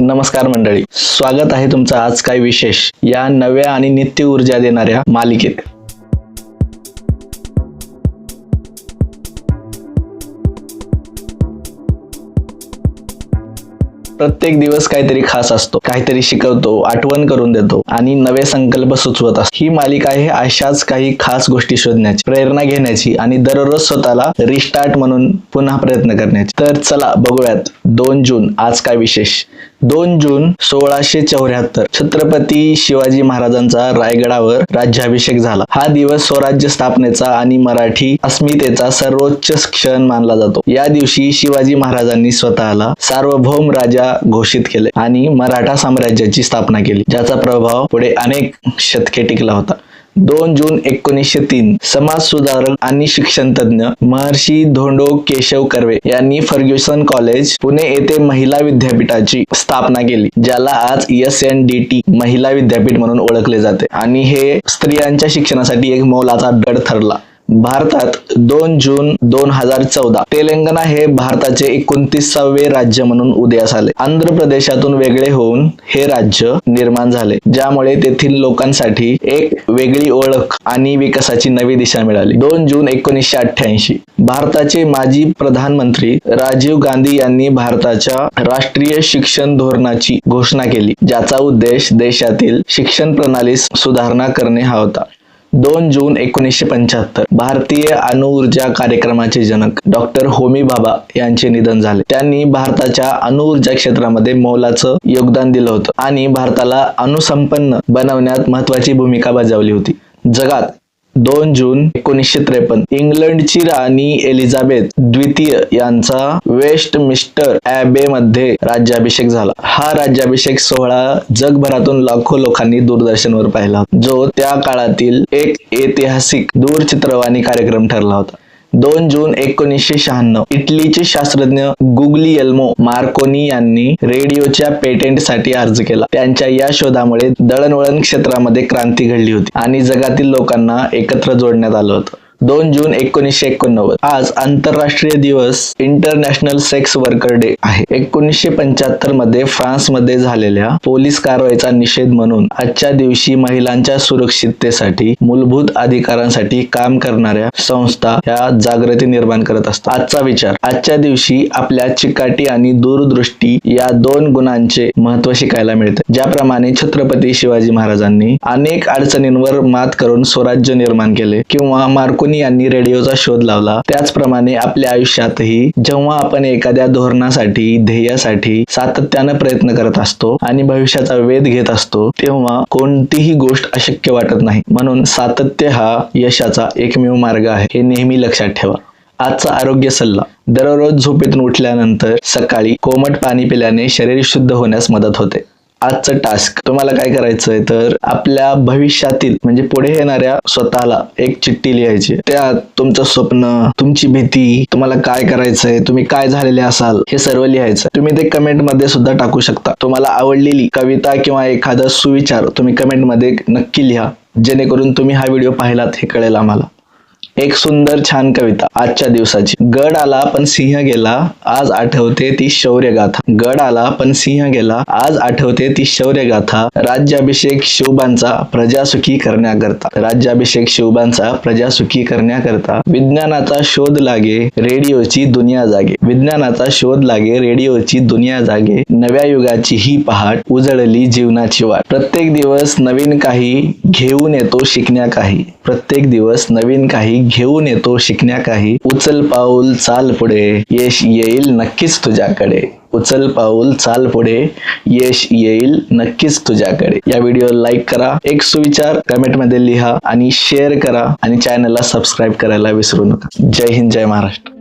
नमस्कार मंडळी. स्वागत आहे तुमचं आज काय विशेष या नव्या आणि नित्य ऊर्जा देणाऱ्या मालिकेत. प्रत्येक दिवस काहीतरी खास असतो काहीतरी शिकवतो आठवण करून देतो आणि नवे संकल्प सुचवत असतो. ही मालिका आहे अशाच काही खास गोष्टी शोधण्याची प्रेरणा घेण्याची आणि दररोज स्वतःला रिस्टार्ट म्हणून पुन्हा प्रयत्न करण्याची. तर चला बघूयात दोन जून आज काय विशेष. दोन जून सोळाशे चौऱ्याहत्तर. छत्रपती शिवाजी महाराजांचा रायगडावर राज्याभिषेक झाला. हा दिवस स्वराज्य स्थापनेचा आणि मराठी अस्मितेचा सर्वोच्च क्षण मानला जातो. या दिवशी शिवाजी महाराजांनी स्वतःला सार्वभौम राजा घोषित केले आणि मराठा साम्राज्याची स्थापना केली ज्याचा प्रभाव पुढे अनेक शतके टिकला होता. दोन जून एकोणीसशे तीन. समाज सुधारक आणि शिक्षण तज्ञ महर्षी धोंडो केशव कर्वे यांनी फर्ग्युसन कॉलेज पुणे येथे महिला विद्यापीठाची स्थापना केली ज्याला आज एस एन डी टी महिला विद्यापीठ म्हणून ओळखले जाते. आणि हे स्त्रियांच्या शिक्षणासाठी एक मोलाचा गड ठरला. भारतात दोन जून दोन हजार चौदा. तेलंगणा हे भारताचे एकोणतीसावे राज्य म्हणून उदयास आले. आंध्र प्रदेशातून वेगळे होऊन हे राज्य निर्माण झाले. ज्यामुळे तेथील लोकांसाठी एक वेगळी ओळख आणि विकासाची नवी दिशा मिळाली. दोन जून एकोणीसशे अठ्ठ्याऐंशी. भारताचे माजी प्रधानमंत्री राजीव गांधी यांनी भारताच्या राष्ट्रीय शिक्षण धोरणाची घोषणा केली ज्याचा उद्देश देशातील शिक्षण प्रणालीस सुधारणा करणे हा होता. दोन जून एकोणीसशे पंच्याहत्तर. भारतीय अणुऊर्जा कार्यक्रमाचे जनक डॉक्टर होमी बाबा यांचे निधन झाले. त्यांनी भारताच्या अणुऊर्जा क्षेत्रामध्ये मोलाचं योगदान दिलं होतं आणि भारताला अणुसंपन्न बनवण्यात महत्वाची भूमिका बजावली होती. जगात दोन जून एकोणीसशे त्रेपन्न. इंग्लंडची राणी एलिझाबेथ द्वितीय यांचा वेस्ट मिस्टर अॅबे मध्ये राज्याभिषेक झाला. हा राज्याभिषेक सोहळा जगभरातून लाखो लोकांनी दूरदर्शनवर पाहिला जो त्या काळातील एक ऐतिहासिक दूरचित्रवाणी कार्यक्रम ठरला होता. दोन जून एकोणीसशे शहाण्णव. इटलीचे शास्त्रज्ञ गुगलियल्मो मार्कोनी यांनी रेडिओच्या पेटेंटसाठी अर्ज केला. त्यांच्या या शोधामुळे दळणवळण क्षेत्रामध्ये क्रांती घडली होती आणि जगातील लोकांना एकत्र जोडण्यात आलं होतं. दोन जून एकोणीसशे एकोणनव्वद. आज आंतरराष्ट्रीय दिवस इंटरनॅशनल सेक्स वर्कर डे आहे. एकोणीसशे पंच्याहत्तरमध्ये फ्रान्समध्ये झालेल्या पोलीस कारवाईचा निषेध म्हणून आजच्या दिवशी महिलांच्या सुरक्षिततेसाठी मूलभूत अधिकारांसाठी काम करणाऱ्या संस्था ह्या जागृती निर्माण करत असतात. आजचा विचार आजच्या दिवशी आपल्या चिकाटी आणि दूरदृष्टी या दोन गुणांचे महत्त्व शिकायला मिळते. ज्याप्रमाणे छत्रपती शिवाजी महाराजांनी अनेक अडचणींवर मात करून स्वराज्य निर्माण केले किंवा कोणी यांनी रेडिओचा शोध लावला? त्याचप्रमाणे आपल्या आयुष्यातही जेव्हा आपण एखाद्या धोरणासाठी ध्येयासाठी सातत्यानं प्रयत्न करत असतो आणि भविष्याचा वेध घेत असतो तेव्हा कोणतीही गोष्ट अशक्य वाटत नाही. म्हणून सातत्य हा यशाचा एकमेव मार्ग आहे. हे नेहमी लक्षात ठेवा. आजचा आरोग्य सल्ला. दररोज झोपेतून उठल्यानंतर सकाळी कोमट पाणी पिल्याने शरीर शुद्ध होण्यास मदत होते. आजचं टास्क तुम्हाला काय करायचंय? तर आपल्या भविष्यातील म्हणजे पुढे येणाऱ्या स्वतःला एक चिठ्ठी लिहायची. त्यात तुमचं स्वप्न तुमची भीती तुम्हाला काय करायचंय तुम्ही काय झालेले असाल हे सर्व लिहायचं तुम्ही ते कमेंटमध्ये सुद्धा टाकू शकता. तुम्हाला आवडलेली कविता किंवा एखादा सुविचार तुम्ही कमेंटमध्ये नक्की लिहा. जेणेकरून तुम्ही हा व्हिडिओ पाहिलात हे कळेल आम्हाला. एक सुंदर छान कविता आजच्या दिवसाची. गड आला पण सिंह गेला आज आठवते ती शौर्य गाथा गड आला पण सिंह गेला आज आठवते ती शौर्य गाथा राज्याभिषेक शिवबांचा प्रजासुखी करण्याकरता. राज्याभिषेक शिवबांचा प्रजासुखी करण्याकरता. विज्ञानाचा शोध लागे रेडिओची दुनिया जागे. विज्ञानाचा शोध लागे रेडिओची दुनिया जागे. नव्या युगाची ही पहाट उजळली जीवनाची वाट. प्रत्येक दिवस नवीन काही घेऊन येतो शिकण्या काही. प्रत्येक दिवस नवीन काही घेऊन येतो शिकण्या काही उचल पाऊल चाल पुढे. यश येईल नक्कीच तुझ्याकडे. उचल पाऊल चाल पुढे. यश येईल नक्कीच तुझ्याकडे. या व्हिडिओ लाईक करा एक सुविचार कमेंटमध्ये लिहा आणि शेअर करा आणि चॅनलला सबस्क्राईब करायला विसरू नका. जय हिंद जय महाराष्ट्र.